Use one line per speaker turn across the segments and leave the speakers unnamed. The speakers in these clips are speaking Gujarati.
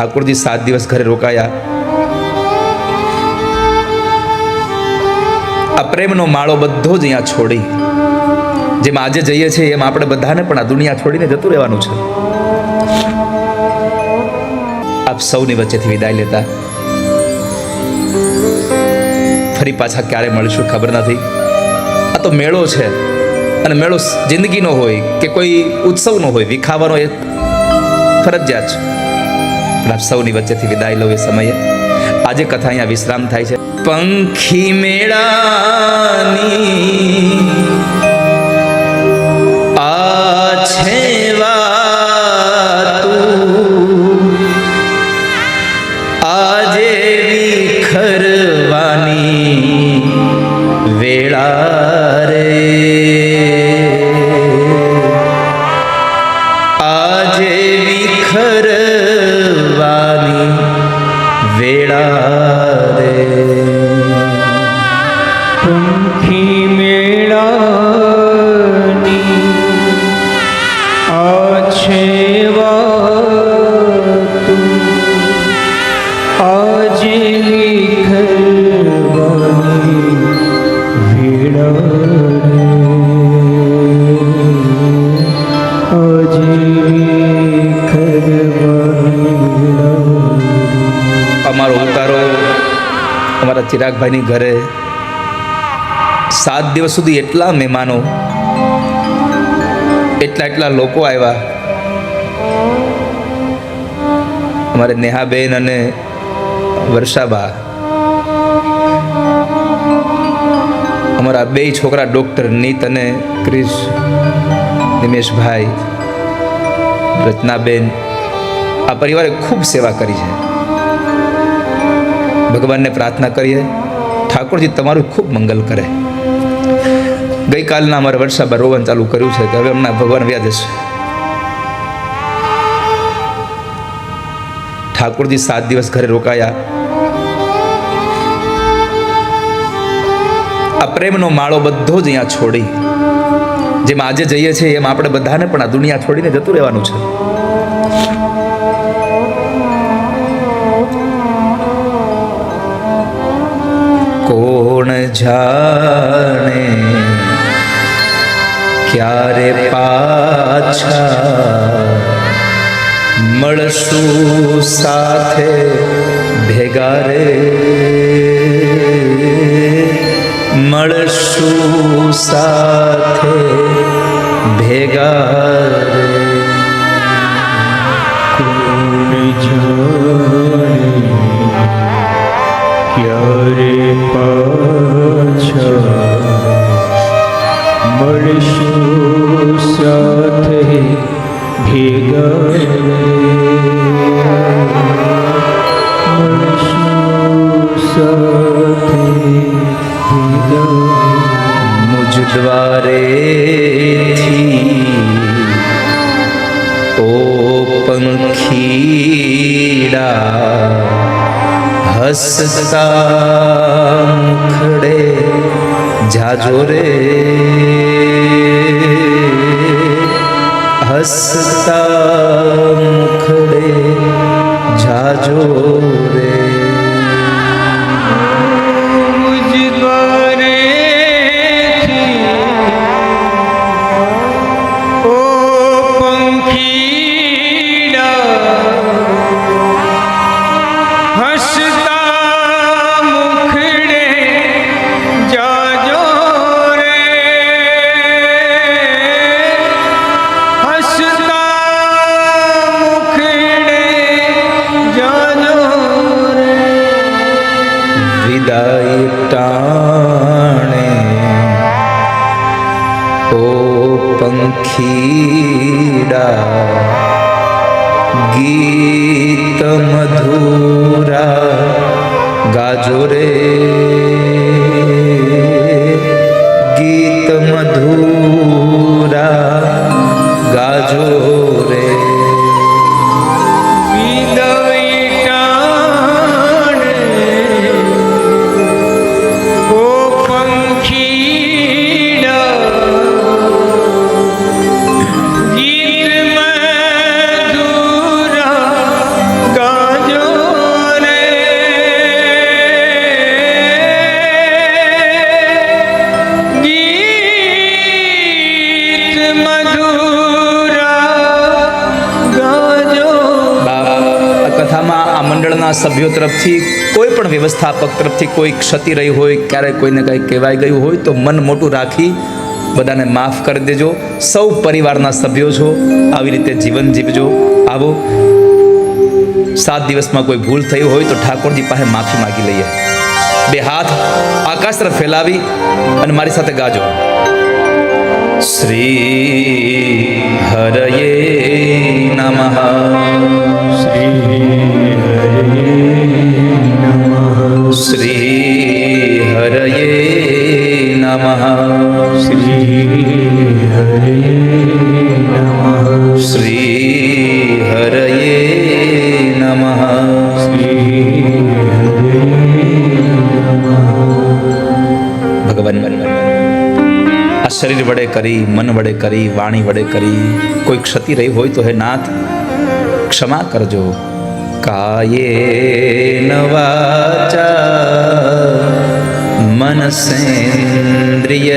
ઠાકોરજી સાત દિવસ ઘરે રોકાયા આ પ્રેમનો માળો બધો જ અહીંયા છોડી જેમ આજે જઈએ છીએ એમ આપણે બધાને પણ આ દુનિયા છોડીને જતું રહેવાનું છે આપ સૌની વચ્ચેથી વિદાય લેતા ફરી પાછા ક્યારે મળીશું ખબર નથી આ તો મેળો છે અને મેળો જિંદગીનો હોય કે કોઈ ઉત્સવનો હોય વિખાવાનો એ ફરજિયાત છે આપ સૌની વચ્ચેથી વિદાય લઉં એ સમયે. આજે કથા અહીંયા વિશ્રામ થાય છે. પંખી મેળાની ચિરાગભાઈની ઘરે સાત દિવસ સુધી એટલા મહેમાનો, એટલા એટલા લોકો આવ્યા. અમારે નેહાબેન અને વર્ષાબા. અમારા બે છોકરા ડૉક્ટર નીત અને ક્રિશ નિમેશભાઈ રચનાબેન આ પરિવારે ખૂબ સેવા કરી છે. ભગવાનને પ્રાર્થના કરીએ. ઠાકોરજી, તમારું ખૂબ મંગલ કરે. ગઈકાલના અમારે વર્ષા રોવન ચાલુ કર્યું છે કે હવે હમણાં ભગવાન વ્યાજ છે ઠાકોરજી સાત દિવસ ઘરે રોકાયા. આ પ્રેમનો માળો બધો જ અહીંયા છોડી. જેમ આજે જઈએ છીએ, એમ આપણે બધાને પણ આ દુનિયા છોડીને જતું રહેવાનું છે. જાણે ક્યારે પાછા મળશું સાથે ભેગા રે મળશું સાથે ભેગા રે
કોણ જાણે ક્યારે પાછા
હસતા મુખડે જાજો રે. હસતા મુખડે જાજો
ઓ પંખીડા
ગીત મધુરા ગાજો રે. ગીત મધુરા ગાજો પરિવારના સભ્યો તરફથી, કોઈ પણ વ્યવસ્થાપક તરફથી કોઈ ક્ષતિ રહી હોય ક્યારેક કોઈને કંઈ કહેવાઈ ગયું હોય, તો મન મોટું રાખી બધાને માફ કરી દેજો. સૌ પરિવારના સભ્યો છો, આવી રીતે જીવન જીવજો. આવો. સાત દિવસમાં કોઈ ભૂલ થઈ હોય તો ઠાકોરજી પાસે માફી માગી લઈએ. બે હાથ આકાશ તરફ ફેલાવી અને મારી સાથે ગાજો. શ્રી હરયે નમઃ. હરયે નમઃ શ્રી હરયે નમઃ ભગવાન આ શરીર વડે કરી મન વડે કરી વાણી વડે કરી કોઈ ક્ષતિ રહી હોય તો હે નાથ ક્ષમા કરજો કાયે વાચા नसेन्द्रिय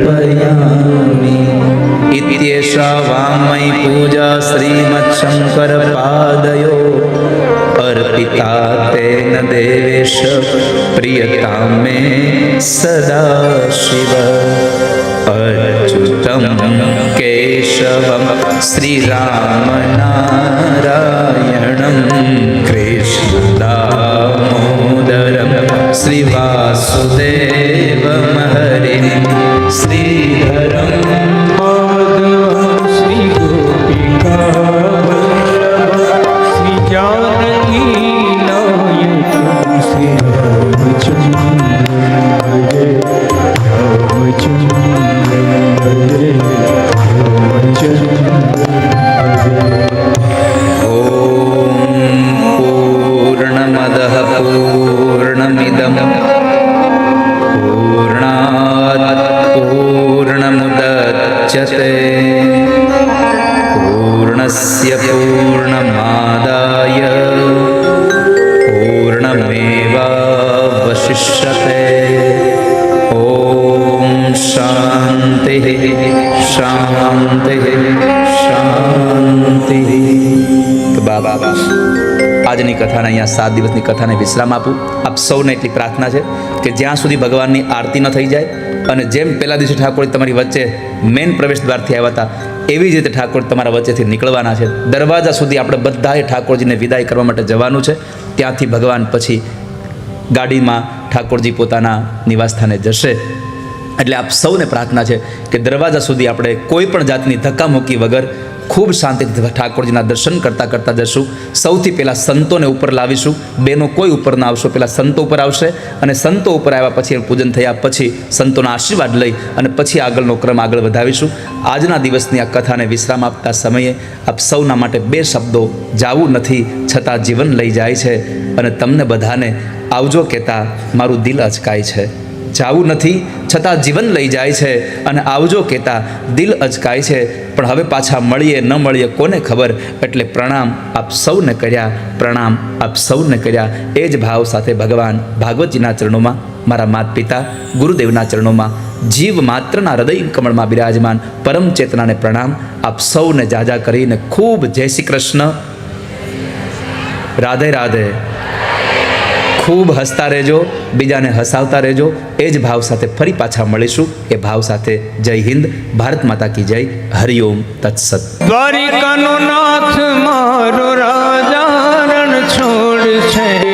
સમર્પયામિ ઇત્યેષા વામય પૂજા શ્રીમત્શંકર પાદયો અર્પિતા તેન દેવેશ પ્રિયતા મે સદાશિવ અચ્યુતમ કેશવમ શ્રીરામનારાયણમ કૃષ્ણદામોદર श्रीवासुदेवं हरिं श्रीधरं શાંતિ શાંતિ. તો બાબા આજની કથાને અહીંયા સાત દિવસની કથાને વિશ્રામ આપું. આપ સૌને એટલી પ્રાર્થના છે કે જ્યાં સુધી ભગવાનની આરતી ન થઈ જાય અને જેમ પહેલા દિવસે ઠાકોર તમારી વચ્ચે મેન પ્રવેશ દ્વારથી આવ્યા હતા, એવી જ રીતે ઠાકોર તમારા વચ્ચેથી નીકળવાના છે. દરવાજા સુધી આપણે બધાએ ઠાકોરજીને વિદાય કરવા માટે જવાનું છે. ત્યાંથી ભગવાન પછી ગાડીમાં ઠાકોરજી પોતાના નિવાસસ્થાને જશે. એટલે આપ સૌને પ્રાર્થના છે કે દરવાજા સુધી આપણે કોઈ પણ જાતની ધક્કામુક્કી વગર ખૂબ શાંતિથી ઠાકોરજીના દર્શન કરતાં કરતાં જશું. સૌથી પહેલાં સંતોને ઉપર લાવીશું. બેનો કોઈ ઉપર ના આવશો. પહેલાં સંતો ઉપર આવશે અને સંતો ઉપર આવ્યા પછી પૂજન થયા પછી સંતોના આશીર્વાદ લઈ અને પછી આગળનો ક્રમ આગળ વધાવીશું. આજના દિવસની આ કથાને વિશ્રામ આપતા સમયે આપ સૌના માટે બે શબ્દો જાવું નથી છતાં જીવન લઈ જાય છે. અને તમને બધાને આવજો કહેતા મારું દિલ અચકાય છે. જાવું નથી, છતાં જીવન લઈ જાય છે. અને આવજો કહેતા દિલ અચકાય છે. પણ હવે પાછા મળીએ, ન મળીએ કોને ખબર? એટલે પ્રણામ આપ સૌને કર્યા, પ્રણામ આપ સૌને કર્યા. એ જ ભાવ સાથે ભગવાન ભાગવતજીના ચરણોમાં, મારા માત પિતા ગુરુદેવના ચરણોમાં, જીવ માત્રના હૃદય કમળમાં બિરાજમાન પરમ ચેતનાને પ્રણામ. આપ સૌને જાજા કરીને ખૂબ જય શ્રી કૃષ્ણ. રાધે રાધે. ખૂબ હસતા રહેજો, બીજાને હસાવતા રહેજો. એ જ ભાવ સાથે ફરી પાછા મળીશું. એ ભાવ સાથે જય હિન્દ. ભારત માતા કી જય. હરિઓમ તત્સત.
દ્વારિકાનો નાથ મારો રાજા છોડ છે.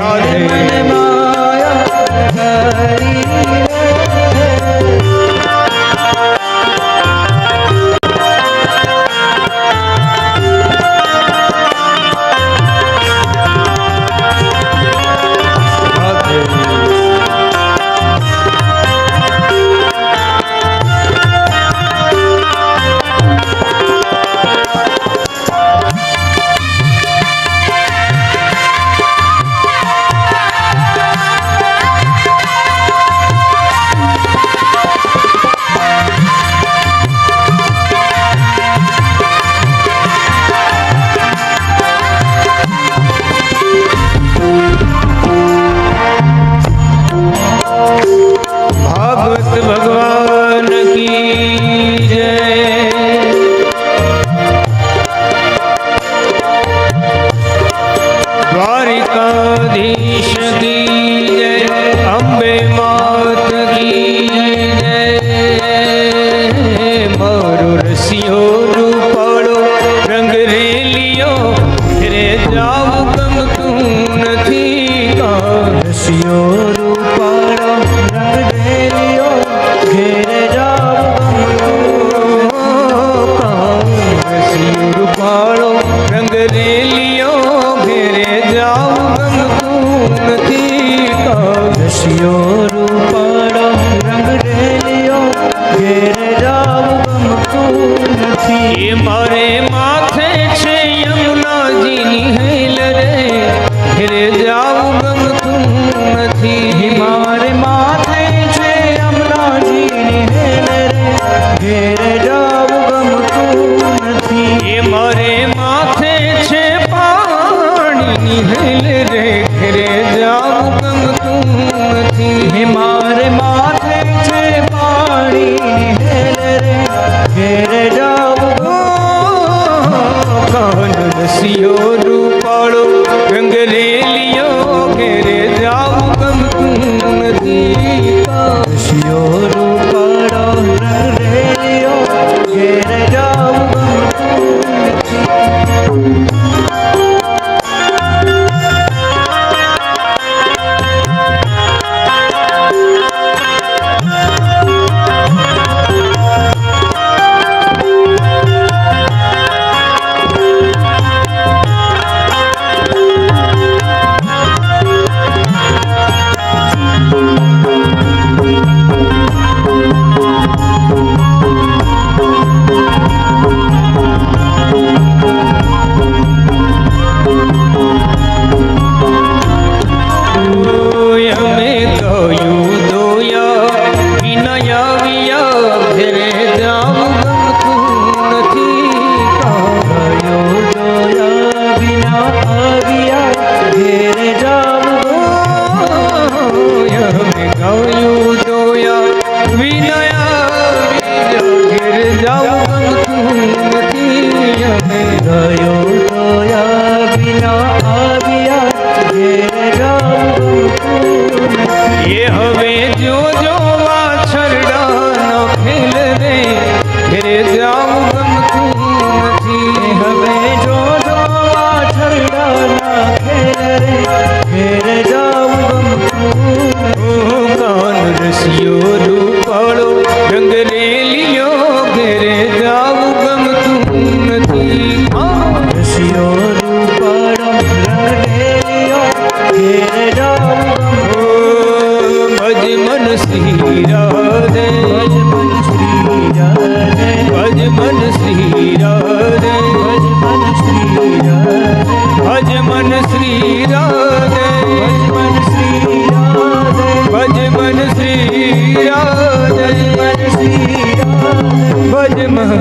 હરે મન માયા હરી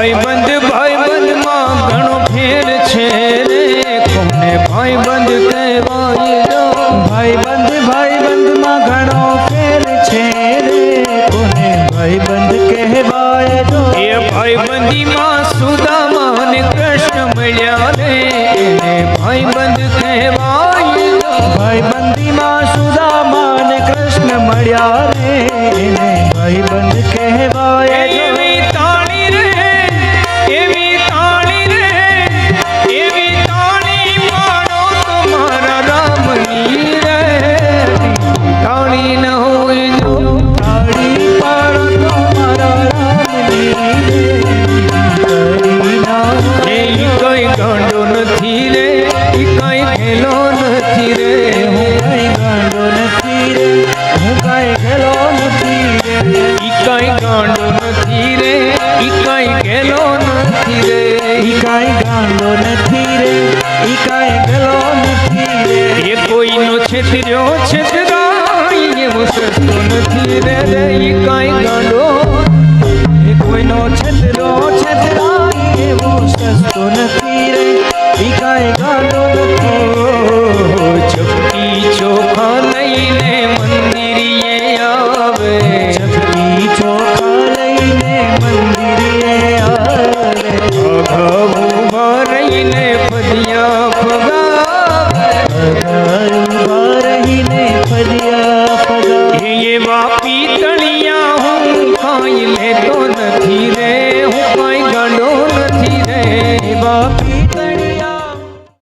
Raven.